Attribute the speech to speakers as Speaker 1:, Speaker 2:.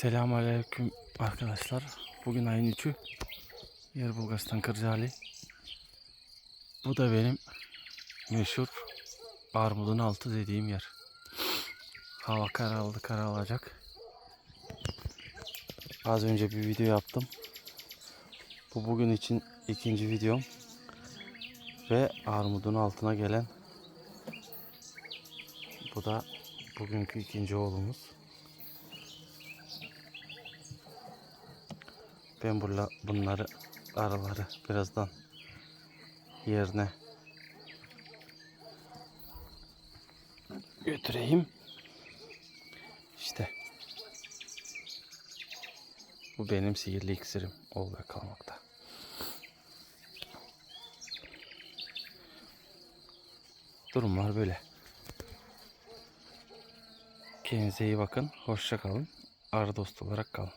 Speaker 1: Selamünaleyküm arkadaşlar. Bugün ayın 3'ü. Yer Bulgaristan Kırcaali. Bu da benim meşhur armudun altı dediğim yer. Hava kararlı kararacak. Az önce bir video yaptım. Bu bugün için ikinci videom. Ve armudun altına gelen bu da bugünkü ikinci oğlumuz. Ben burada bunları araları birazdan yerine götüreyim. İşte bu benim sihirli iksirim ol ve kalmakta. Durumlar böyle. Kendinize iyi bakın. Hoşça kalın. Arı dost olarak kalın.